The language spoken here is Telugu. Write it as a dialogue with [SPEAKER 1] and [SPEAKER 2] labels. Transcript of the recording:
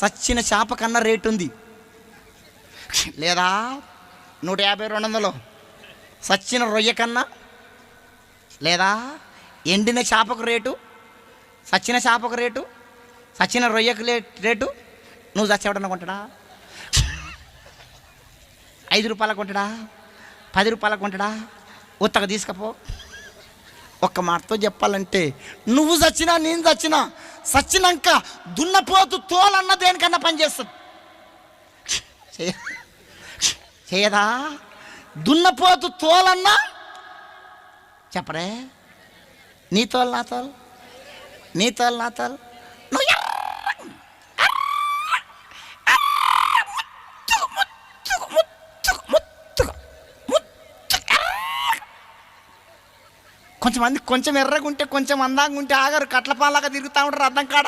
[SPEAKER 1] సచ్చిన చేప కన్నా రేటు ఉంది. లేదా? నూట యాభై రెండు వందలు సచ్చిన రొయ్య కన్నా? లేదా? ఎండిన చేపకు రేటు? సచ్చిన చేపకు రేటు? సచ్చిన రొయ్యకు రేటు? నువ్వు చచ్చేవాడన్నా కొంటాడా? ఐదు రూపాయలకు కొంటాడా? పది రూపాయలకు కొంటాడా? ఉత్తగా తీసుకపో. ఒక్క మాటతో చెప్పాలంటే నువ్వు చచ్చినా నేను చచ్చినా చచ్చినాక దున్నపోతు తోలన్న దేనికన్నా పనిచేస్తుంది చేయ- చేయదా దున్నపోతు తోలన్నా? చెప్పరే. నీ తోలు నా తోలు? నీ తోలు నా తోలు? కొంచెం మంది కొంచెం ఎర్రగా ఉంటే కొంచెం అందంగా ఉంటే ఆగరు. కట్లపాలాగా తిరుగుతూ ఉంటారు అర్థం కాడ?